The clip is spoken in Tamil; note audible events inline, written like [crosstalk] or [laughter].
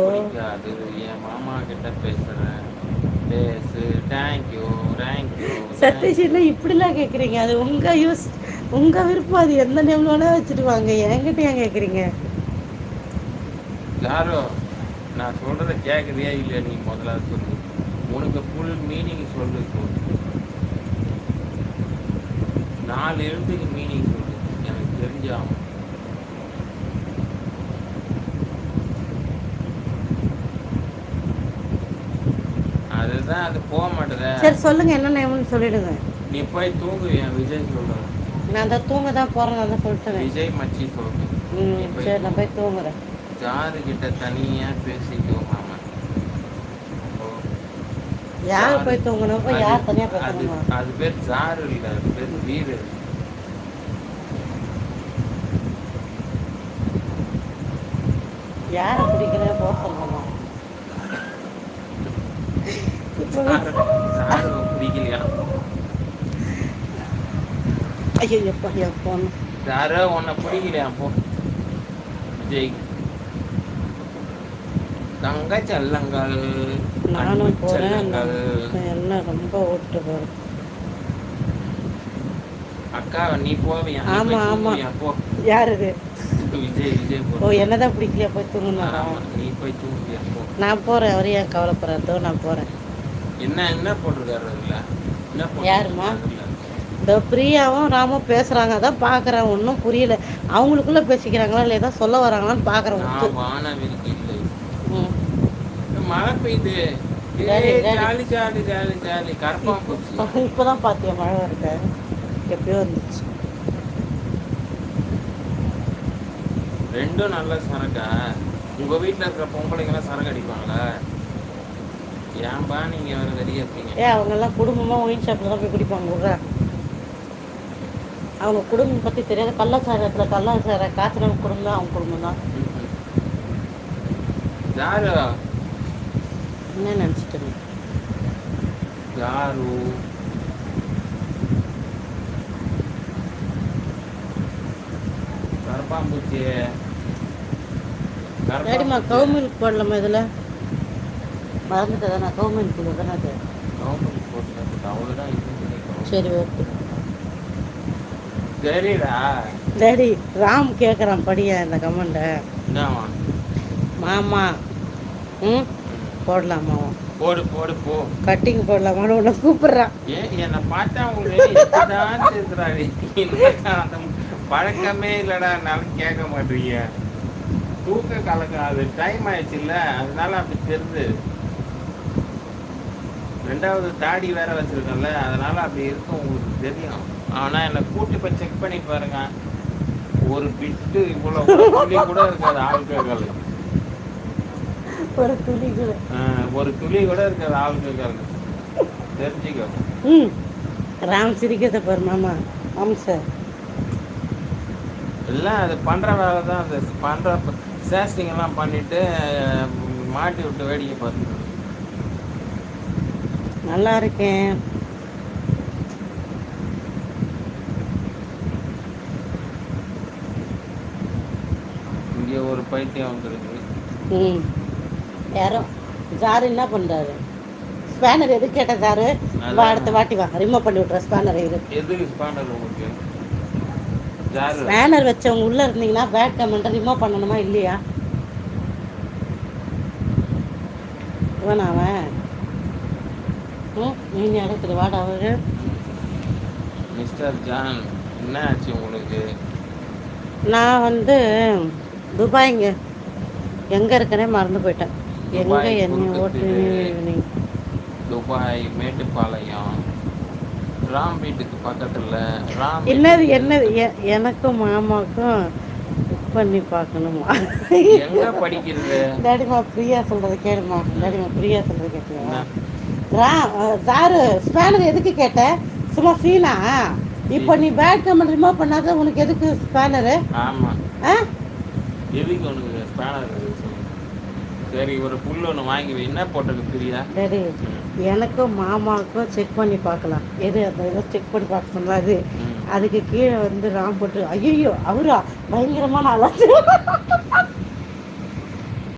பிடிக்காது. என் மாமா கிட்ட பேசுறேன். பேசு. தேங்க்யூ தேங்க்யூ சதீஷ் இல்லை இப்படிலாம் கேட்குறீங்க அது உங்கள் யூஸ் உங்கள் விருப்பம். அது எந்த நேம்ல வேணால் வச்சுட்டு வாங்க என்கிட்ட ஏன் கேட்குறீங்க யாரோ நான் சொல்றத கேட்குறியா இல்லையா நீ முதல்ல சொல்லு. உனக்கு ஃபுல் மீனிங் சொல்லு நாலு எழுத்துக்கு மீனிங் சொல்லு. எனக்கு தெரிஞ்சாகும் அதுதான் அது போக மாட்டேத. சரி சொல்லுங்கள் என்ன நேம்னு சொல்லிடுங்க. நீ போய் தூங்கு என் விஜய் சொல்றேன் நான் அந்த தூங்க தான் போகிறேன் சொல்லிட்டேன். விஜய் மச்சி சொல்லு ம் சரி நான் போய் தூங்குறேன். ஜாரு கிட்ட தனியா பேசிக்கோ மாமா. யார் போய் தூங்கணும்? போய் யார் தனியாக பேசணுமா அது பேர் ஜாரு இல்ல அது பேர் வீடு. யாரை பிடிக்கிறேன் போக சொல்லணும் இப்போ ஜாரு ஜாரு பிடிக்கலையா ஐயோ எப்போ ஃபோன் ஜாரு உன்னை பிடிக்கலையா போ. விஜய். தங்க செல்லங்கள் நானும் செல்லங்கள். என்ன ரொம்ப ஓட்டு போகிறேன் அக்கா நீ போவியா? ஆமா, ஆமா. போ. யார் இது விஜய் விஜய் ஓ போ. என்ன தான் பிடிக்கலையா போய் தூங்கணும் நீ போய் தூங்குவியா போ. நான் போகிறேன் அவரு ஏன் கவலைப்படுறதோ நான் போகிறேன் என்ன என்ன போட்டிருக்காரு அதுல? அதுல? இந்த பிரியாவும் ராமும் பேசுகிறாங்க அதான் பார்க்குறேன் ஒன்றும் புரியல. அவங்களுக்குள்ளே பேசிக்கிறாங்களா இல்லை ஏதாவது சொல்ல வராங்களான்னு பார்க்குறேன் வானவிற்கு இல்லை. மழை பெய்யுது. Jolly, jolly. ஜாலி ஜாலி கரப்பான் போச்சு இப்போ தான் பார்த்தியா மழை வருது? எப்பயோ இருந்துச்சு. ரெண்டும் நல்ல சரக்கா? உங்க வீட்ல இருக்கிற பொம்பளைங்கெல்லாம் சரக்கு அடிப்பாங்களா? ஏன்பா நீங்க வேற வெளியே இருப்பீங்க ஏ அவங்கெல்லாம் குடும்பமாக ஒயின் ஷாப்பில் தான் போய் குடிப்பாங்க விட்றா அவங்க குடும்பம் பற்றி தெரியாத. கள்ளச்சாரத்தில் கள்ளச்சார காய்ச்சின குடும்பம் தான் அவங்க குடும்பம் தான். யாரு? என்ன நினச்சிட்டு யாரு? கரப்பாம்பூச்சி. டேடிமா கவு மில்க் போடலாமா இதில்? மறந்துட்டு தானே கவு மில்க் இது தானே அது கவர்மெண்ட் போட்டு அவ்வளோதான் சரி ஓகே சரிடா டேடி ராம் கேட்குறான் படியா இந்த கமெண்ட்டை மாமா ம்? போடலாமா? போடு போடு போ. கட்டிங் போடலாமான்னு உன்னை கூப்பிடுறான். ஏன் என்னை பார்த்தா உங்களுக்கு பழக்கமே இல்லைடானாலும் கேட்க மாட்டீங்க தூக்க கலக்கம் அது டைம் ஆயிடுச்சு இல்ல அதனால அப்படி தெரியுது. ரெண்டாவது தாடி வேற வச்சிருக்கேன்ல அதனால அப்படி இருக்கும் உங்களுக்கு தெரியும். ஆனா என்னை கூட்டி போய் செக் பண்ணி பாருங்க. ஒரு பிட்டு இவ்வளவு. துளி கூட இருக்காது ஆட்கள் ஒரு துளி கூட. ஒரு துளி கூட இருக்காது ஆட்கள் தெரிஞ்சுக்கோ. ம். ராம் சிரிக்கிறத பாரு மாமா. ஆமாம் சார் எல்லாம் அது பண்ற வேலை தான் அது. பண்ற சேஸ்டிங் எல்லாம் பண்ணிட்டு அஹ், மாட்டி விட்டு வேடிக்கை பார்த்துட்டு நல்லா இருக்கேன் இங்கே ஒரு பைத்தியம் வந்துருக்கு ம். யாரோ சார் என்ன பண்ணுறாரு ஸ்பேனர் எது கேட்ட சாரு? வா அடுத்த வாட்டி வா. ரிமூவ் பண்ணி விட்ற ஸ்பேனர் இது எதுக்கு ஸ்பாண்டர் உங்களுக்கு? ஸ்பேனர் வச்சவங்க உள்ளே இருந்தீங்கன்னா பேட் கமெண்ட்டை ரிமூவ் பண்ணணுமா இல்லையா? இவனா அவன். ம் நீ இடத்துல வாடா அவரு. மிஸ்டர் ஜான் என்ன ஆச்சு உங்களுக்கு? நான் வந்து துபாய்ங்க. எங்கே இருக்கனே மறந்து போயிட்டேன். எங்கே என்ன ஓட்டு துபாய் மேட்டுப்பாளையம். ராம் வீட்டுக்கு பக்கத்துல ராம் என்னது என்னது? எனக்கும் மாமாவுக்கும் புக் பண்ணி பார்க்கணுமா? எங்க படிக்கிறது? [laughs] டேடிமா பிரியா சொல்றது கேளுமா? டேடிமா பிரியா சொல்றது என்ன? ரா சாரு ஸ்பேனர் எதுக்கு கேட்ட சும்மா சீனா இப்போ நீ பேட் கமெண்ட் ரிமூவ் பண்ணாத உனக்கு எதுக்கு ஸ்பேனரு ஆமா. ஆ? எதுக்கு உனக்கு ஸ்பேனர் சரி ஒரு புல் ஒன்று வாங்கி. என்ன போட்டது பிரியா ம். எனக்கும் மாமாவுக்கும் செக் பண்ணி பார்க்கலாம். எது அந்த இதை செக் பண்ணி பார்க்க சொன்னா அது? ம். அதுக்கு கீழே வந்து ராம் போட்டு ஐயோ அவரா? பயங்கரமான ஆளாச்சு